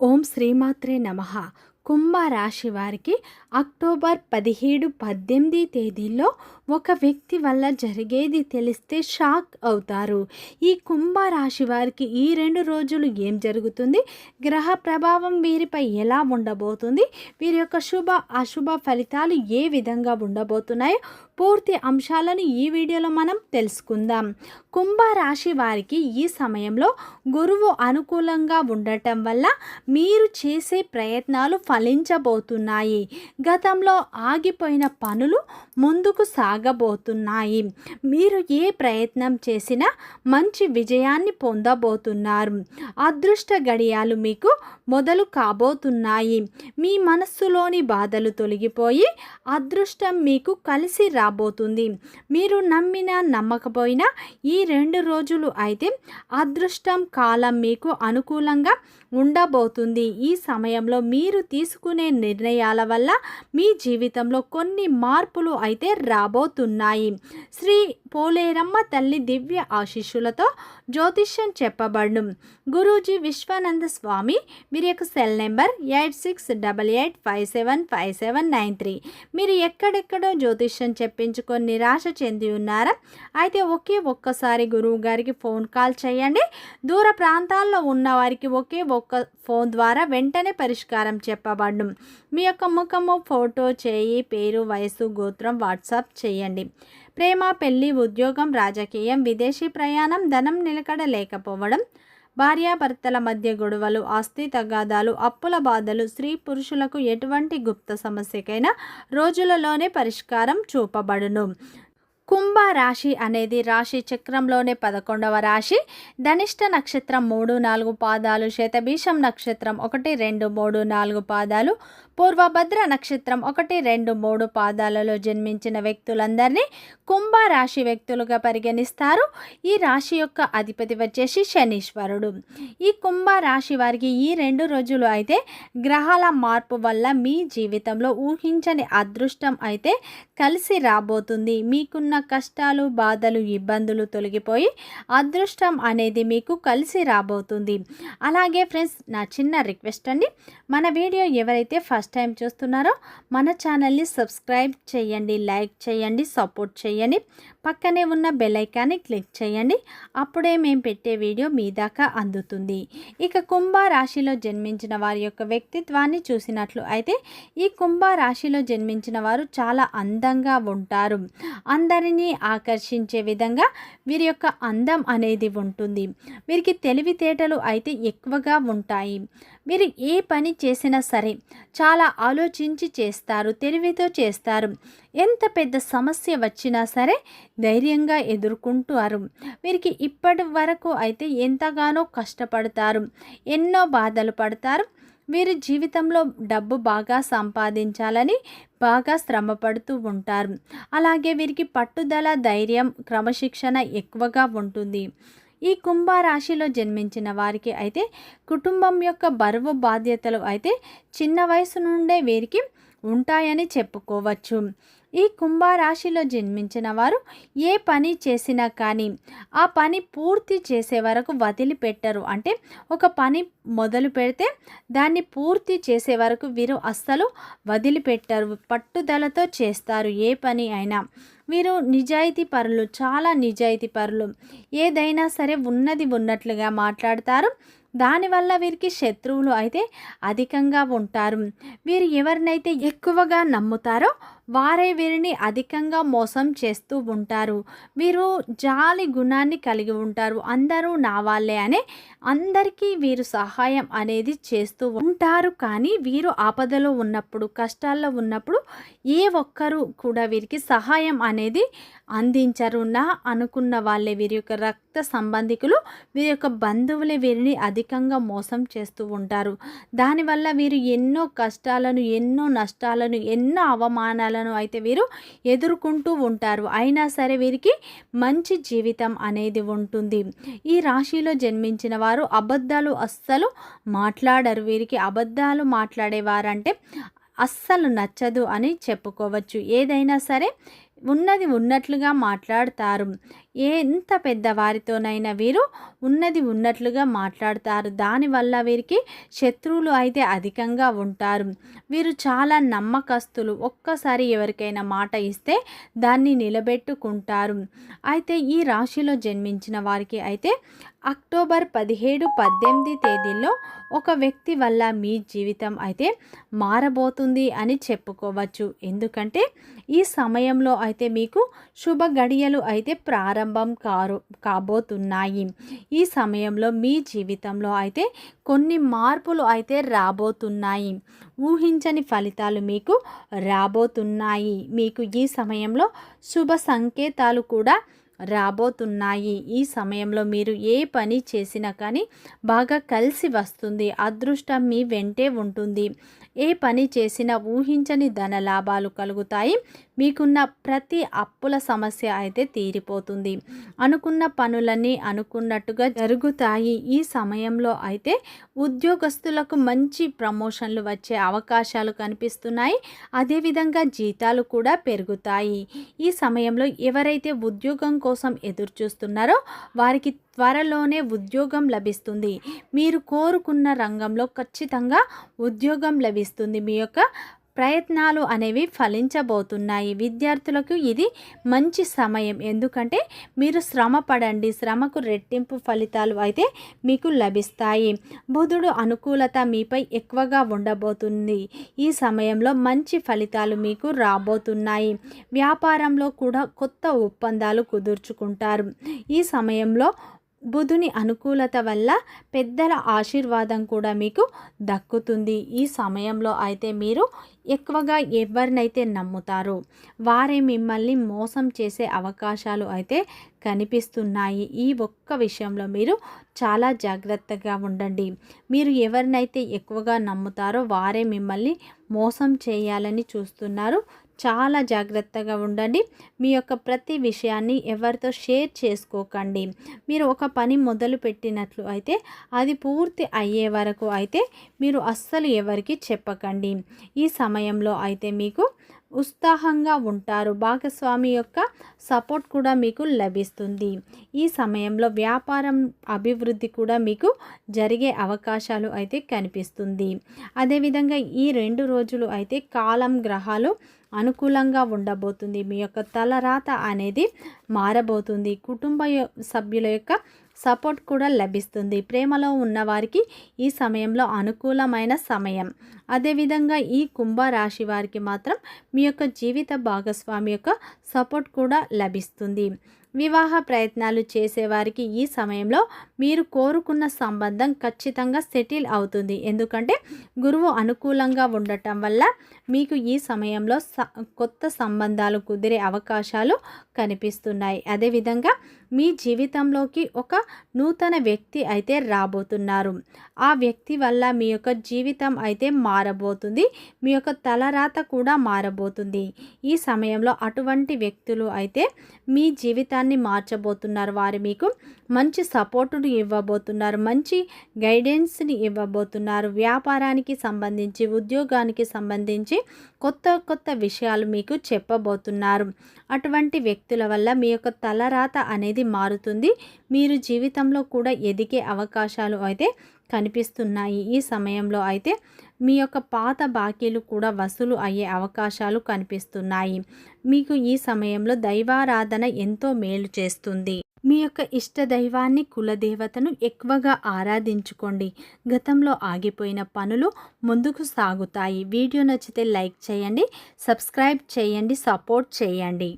ఓం శ్రీమాత్రే నమ. కుంభరాశి వారికి అక్టోబర్ పదిహేడు పద్దెనిమిది తేదీల్లో ఒక వ్యక్తి వల్ల జరిగేది తెలిస్తే షాక్ అవుతారు. ఈ కుంభరాశి వారికి ఈ రెండు రోజులు ఏం జరుగుతుంది? గ్రహ ప్రభావం వీరిపై ఎలా ఉండబోతుంది? వీరి యొక్క శుభ అశుభ ఫలితాలు ఏ విధంగా ఉండబోతున్నాయో పూర్తి అంశాలను ఈ వీడియోలో మనం తెలుసుకుందాం. కుంభరాశి వారికి ఈ సమయంలో గురువు అనుకూలంగా ఉండటం వల్ల మీరు చేసే ప్రయత్నాలు ఫలించబోతున్నాయి. గతంలో ఆగిపోయిన పనులు ముందుకు సా సాగబోతున్నాయి. మీరు ఏ ప్రయత్నం చేసినా మంచి విజయాన్ని పొందబోతున్నారు. అదృష్ట గడియాలు మీకు మొదలు కాబోతున్నాయి. మీ మనస్సులోని బాధలు తొలగిపోయి అదృష్టం మీకు కలిసి రాబోతుంది. మీరు నమ్మినా నమ్మకపోయినా ఈ రెండు రోజులు అయితే అదృష్టం కాలం మీకు అనుకూలంగా ఉండబోతుంది. ఈ సమయంలో మీరు తీసుకునే నిర్ణయాల వల్ల మీ జీవితంలో కొన్ని మార్పులు అయితే రాబో రాబోతున్నాయి శ్రీ పోలేరమ్మ తల్లి దివ్య ఆశీస్సులతో జ్యోతిష్యం చెప్పబడును. గురూజీ విశ్వానంద స్వామి మీరు యొక్క cell number eight six double eight five seven five seven nine three. మీరు ఎక్కడెక్కడో జ్యోతిష్యం చెప్పించుకొని నిరాశ చెంది ఉన్నారా? అయితే ఒకే ఒక్కసారి గురువు గారికి ఫోన్ కాల్ చేయండి. దూర ప్రాంతాల్లో ఉన్న వారికి ఒకే ఒక్క ఫోన్ ద్వారా వెంటనే పరిష్కారం చెప్పబడ్డం మీ యొక్క ముఖము ఫోటో చేయి పేరు వయసు గోత్రం వాట్సాప్ చేయండి. ప్రేమ పెళ్ళి ఉద్యోగం రాజకీయం విదేశీ ప్రయాణం ధనం నిలకడ లేకపోవడం భార్యాభర్తల మధ్య గొడవలు ఆస్తి తగాదాలు అప్పుల బాధలు స్త్రీ పురుషులకు ఎటువంటి గుప్త సమస్యకైనా రోజులలోనే పరిష్కారం చూపబడును. కుంభ రాశి అనేది రాశి చక్రంలోనే పదకొండవ రాశి. ధనిష్ట నక్షత్రం మూడు నాలుగు పాదాలు శతభీషం నక్షత్రం ఒకటి రెండు మూడు నాలుగు పాదాలు. పూర్వభద్ర నక్షత్రం ఒకటి రెండు మూడు పాదాలలో జన్మించిన వ్యక్తులందరినీ కుంభ రాశి వ్యక్తులుగా పరిగణిస్తారు. ఈ రాశి యొక్క అధిపతి వచ్చేసి శనీశ్వరుడు. ఈ కుంభ రాశి వారికి ఈ రెండు రోజులు అయితే గ్రహాల మార్పు వల్ల మీ జీవితంలో ఊహించని అదృష్టం అయితే కలిసి రాబోతుంది. మీకున్న కష్టాలు బాధలు ఇబ్బందులు తొలగిపోయి అదృష్టం అనేది మీకు కలిసి రాబోతుంది. అలాగే ఫ్రెండ్స్ నా చిన్న రిక్వెస్ట్ అండి. మన వీడియో ఎవరైతే ఫస్ట్ టైం చూస్తున్నారో మన ఛానల్ని సబ్స్క్రైబ్ చేయండి లైక్ చేయండి సపోర్ట్ చేయండి. పక్కనే ఉన్న బెల్ ఐకాన్ని క్లిక్ చేయండి. అప్పుడే మేము పెట్టే వీడియో మీ దాకా అందుతుంది. ఇక కుంభ రాశిలో జన్మించిన వారి యొక్క వ్యక్తిత్వాన్ని చూసినట్లు అయితే ఈ కుంభ రాశిలో జన్మించిన వారు చాలా అందంగా ఉంటారు. అందరి అందరినీ ఆకర్షించే విధంగా వీరి యొక్క అందం అనేది ఉంటుంది. వీరికి తెలివితేటలు అయితే ఎక్కువగా ఉంటాయి. వీరు ఏ పని చేసినా సరే చాలా ఆలోచించి చేస్తారు తెలివితో చేస్తారు. ఎంత పెద్ద సమస్య వచ్చినా సరే ధైర్యంగా ఎదుర్కొంటారు. వీరికి ఇప్పటి వరకు అయితే ఎంతగానో కష్టపడతారు ఎన్నో బాధలు పడతారు వీరి జీవితంలో డబ్బు బాగా సంపాదించాలని బాగా శ్రమపడుతూ ఉంటారు. అలాగే వీరికి పట్టుదల ధైర్యం క్రమశిక్షణ ఎక్కువగా ఉంటుంది. ఈ కుంభరాశిలో జన్మించిన వారికి అయితే కుటుంబం యొక్క బరువు బాధ్యతలు అయితే చిన్న వయసు నుండే వీరికి ఉంటాయని చెప్పుకోవచ్చు. ఈ కుంభరాశిలో జన్మించిన వారు ఏ పని చేసినా కానీ ఆ పని పూర్తి చేసే వరకు వదిలిపెట్టరు. అంటే ఒక పని మొదలు పెడితే దాన్ని పూర్తి చేసే వరకు వీరు అస్సలు వదిలిపెట్టరు. పట్టుదలతో చేస్తారు ఏ పని అయినా. వీరు నిజాయితీ పరులు చాలా నిజాయితీ పరులు. ఏదైనా సరే ఉన్నది ఉన్నట్లుగా మాట్లాడతారు. దానివల్ల వీరికి శత్రువులు అయితే అధికంగా ఉంటారు. వీరు ఎవరినైతే ఎక్కువగా నమ్ముతారో వారే వీరిని అధికంగా మోసం చేస్తూ ఉంటారు. వీరు జాలి గుణాన్ని కలిగి ఉంటారు. అందరూ నా వాళ్ళే అనే అందరికీ వీరు సహాయం అనేది చేస్తూ ఉంటారు. కానీ వీరు ఆపదలో ఉన్నప్పుడు కష్టాల్లో ఉన్నప్పుడు ఏ ఒక్కరు కూడా వీరికి సహాయం అనేది అందించరు. నా అనుకున్న వాళ్ళే వీరి యొక్క రక్త సంబంధికులు వీరి యొక్క బంధువులే వీరిని అధికంగా మోసం చేస్తూ ఉంటారు. దానివల్ల వీరు ఎన్నో కష్టాలను ఎన్నో నష్టాలను ఎన్నో అవమానాలను అయితే వీరు ఎదుర్కొంటూ ఉంటారు. అయినా సరే వీరికి మంచి జీవితం అనేది ఉంటుంది. ఈ రాశిలో జన్మించిన వారు అబద్ధాలు అస్సలు మాట్లాడరు. వీరికి అబద్ధాలు మాట్లాడేవారంటే అస్సలు నచ్చదు అని చెప్పుకోవచ్చు. ఏదైనా సరే ఉన్నది ఉన్నట్లుగా మాట్లాడతారు. ఎంత పెద్దవారితోనైనా వీరు ఉన్నది ఉన్నట్లుగా మాట్లాడతారు. దానివల్ల వీరికి శత్రువులు అయితే అధికంగా ఉంటారు. వీరు చాలా నమ్మకస్తులు. ఒక్కసారి ఎవరికైనా మాట ఇస్తే దాన్ని నిలబెట్టుకుంటారు. అయితే ఈ రాశిలో జన్మించిన వారికి అయితే అక్టోబర్ పదిహేడు పద్దెనిమిది తేదీల్లో ఒక వ్యక్తి వల్ల మీ జీవితం అయితే మారబోతుంది అని చెప్పుకోవచ్చు. ఎందుకంటే ఈ సమయంలో అయితే మీకు శుభ గడియలు అయితే ప్రారంభం కారు కాబోతున్నాయి. ఈ సమయంలో మీ జీవితంలో అయితే కొన్ని మార్పులు అయితే రాబోతున్నాయి. ఊహించని ఫలితాలు మీకు రాబోతున్నాయి. మీకు ఈ సమయంలో శుభ సంకేతాలు కూడా రాబోతున్నాయి. ఈ సమయంలో మీరు ఏ పని చేసినా కానీ బాగా కలిసి వస్తుంది. అదృష్టం మీ వెంటే ఉంటుంది. ఏ పని చేసినా ఊహించని ధన లాభాలు కలుగుతాయి. మీకున్న ప్రతి అప్పుల సమస్య అయితే తీరిపోతుంది. అనుకున్న పనులన్నీ అనుకున్నట్టుగా జరుగుతాయి. ఈ సమయంలో అయితే ఉద్యోగస్తులకు మంచి ప్రమోషన్లు వచ్చే అవకాశాలు కనిపిస్తున్నాయి. అదేవిధంగా జీతాలు కూడా పెరుగుతాయి. ఈ సమయంలో ఎవరైతే ఉద్యోగం కోసం ఎదురు చూస్తున్నారో వారికి త్వరలోనే ఉద్యోగం లభిస్తుంది. మీరు కోరుకున్న రంగంలో ఖచ్చితంగా ఉద్యోగం లభిస్తుంది. మీ యొక్క ప్రయత్నాలు అనేవి ఫలించబోతున్నాయి. విద్యార్థులకు ఇది మంచి సమయం. ఎందుకంటే మీరు శ్రమ పడండి. శ్రమకు రెట్టింపు ఫలితాలు అయితే మీకు లభిస్తాయి. బుధుడు అనుకూలత మీపై ఎక్కువగా ఉండబోతుంది. ఈ సమయంలో మంచి ఫలితాలు మీకు రాబోతున్నాయి. వ్యాపారంలో కూడా కొత్త ఒప్పందాలు కుదుర్చుకుంటారు. ఈ సమయంలో బుధుని అనుకూలత వల్ల పెద్దల ఆశీర్వాదం కూడా మీకు దక్కుతుంది. ఈ సమయంలో అయితే మీరు ఎక్కువగా ఎవరినైతే నమ్ముతారో వారే మిమ్మల్ని మోసం చేసే అవకాశాలు అయితే కనిపిస్తున్నాయి. ఈ ఒక్క విషయంలో మీరు చాలా జాగ్రత్తగా ఉండండి. మీరు ఎవరినైతే ఎక్కువగా నమ్ముతారో వారే మిమ్మల్ని మోసం చేయాలని చూస్తున్నారు. చాలా జాగ్రత్తగా ఉండండి. మీ యొక్క ప్రతి విషయాన్ని ఎవరితో షేర్ చేసుకోకండి. మీరు ఒక పని మొదలు పెట్టినట్లు అయితే అది పూర్తి అయ్యే వరకు అయితే మీరు అస్సలు ఎవరికి చెప్పకండి. ఈ సమయంలో అయితే మీకు ఉత్సాహంగా ఉంటారు. భాగస్వామి యొక్క సపోర్ట్ కూడా మీకు లభిస్తుంది. ఈ సమయంలో వ్యాపారం అభివృద్ధి కూడా మీకు జరిగే అవకాశాలు అయితే కనిపిస్తుంది. అదేవిధంగా ఈ రెండు రోజులు అయితే కాలం గ్రహాలు అనుకూలంగా ఉండబోతుంది. మీ యొక్క తలరాత అనేది మారబోతుంది. కుటుంబ సభ్యుల యొక్క సపోర్ట్ కూడా లభిస్తుంది. ప్రేమలో ఉన్నవారికి ఈ సమయంలో అనుకూలమైన సమయం. అదేవిధంగా ఈ కుంభరాశి వారికి మాత్రం మీ యొక్క జీవిత భాగస్వామి యొక్క సపోర్ట్ కూడా లభిస్తుంది. వివాహ ప్రయత్నాలు చేసేవారికి ఈ సమయంలో మీరు కోరుకున్న సంబంధం ఖచ్చితంగా సెటిల్ అవుతుంది. ఎందుకంటే గురువు అనుకూలంగా ఉండటం వల్ల మీకు ఈ సమయంలో కొత్త సంబంధాలు కుదిరే అవకాశాలు కనిపిస్తున్నాయి. అదేవిధంగా మీ జీవితంలోకి ఒక నూతన వ్యక్తి అయితే రాబోతున్నారు. ఆ వ్యక్తి వల్ల మీ యొక్క జీవితం అయితే మారబోతుంది. మీ యొక్క తలరాత కూడా మారబోతుంది. ఈ సమయంలో అటువంటి వ్యక్తులు అయితే మీ జీవితాన్ని మార్చబోతున్నారు. వారు మీకు మంచి సపోర్టును ఇవ్వబోతున్నారు. మంచి గైడెన్స్ని ఇవ్వబోతున్నారు. వ్యాపారానికి సంబంధించి ఉద్యోగానికి సంబంధించి కొత్త కొత్త విషయాలు మీకు చెప్పబోతున్నారు. అటువంటి వ్యక్తుల వల్ల మీ యొక్క తలరాత అనేది అనేది మారుతుంది. మీరు జీవితంలో కూడా ఎదిగే అవకాశాలు అయితే కనిపిస్తున్నాయి. ఈ సమయంలో అయితే మీ యొక్క పాత బాకీలు కూడా వసూలు అయ్యే అవకాశాలు కనిపిస్తున్నాయి. మీకు ఈ సమయంలో దైవారాధన ఎంతో మేలు చేస్తుంది. మీ యొక్క ఇష్ట దైవాన్ని కులదేవతను ఎక్కువగా ఆరాధించుకోండి. గతంలో ఆగిపోయిన పనులు ముందుకు సాగుతాయి. వీడియో నచ్చితే లైక్ చేయండి సబ్స్క్రైబ్ చేయండి సపోర్ట్ చేయండి.